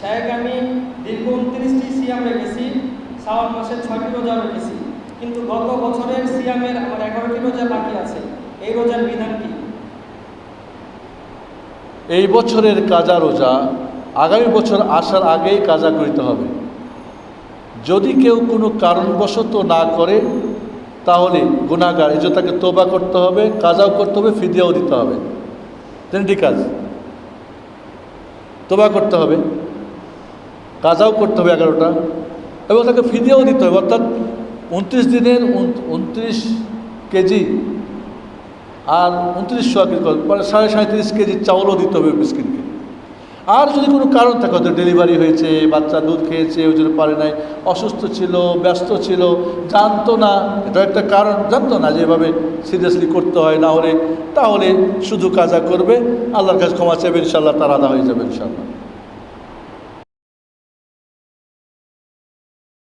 শায়েক আমি দীর্ঘ উনত্রিশটি সিয়াম রেখেছি শ্রাবণ মাসের ছয়টি রোজা রেখেছি। কিন্তু গত বছরের সিয়ামের আমার এগারোটি রোজা বাকি আছে। এই রোজার বিধান কি? এই বছরের কাজা রোজা আগামী বছর আসার আগেই কাজা করিতে হবে। যদি কেউ কোনো কারণবশত না করে, তাহলে গুণাগার এই তাকে তোবা করতে হবে, কাজাও করতে হবে, ফিদিয়াও দিতে হবে। তিনটি কাজ। তোবা করতে হবে। কাজাও করতে হবে এগারোটা। এবং তাকে ফিদিয়াও দিতে হবে। অর্থাৎ উনত্রিশ দিনের উনত্রিশ কেজি আর উনত্রিশ শোয়া কেজি মানে সাড়ে সাঁত্রিশ কেজি চাউলও দিতে হবে মিসকিনকে আর যদি কোনো কারণ থাকে, হয়তো ডেলিভারি হয়েছে, বাচ্চা দুধ খেয়েছে, ওই জন্য পারে নাই, অসুস্থ ছিল, ব্যস্ত ছিল, জানতো না, এটা একটা কারণ, জানতো না যে এভাবে সিরিয়াসলি করতে হয় না হলে, তাহলে শুধু কাজা করবে, আল্লাহর কাছে ক্ষমা চাইবে ইনশাল্লাহ তার আদা হয়ে যাবে ইনশাল্লাহ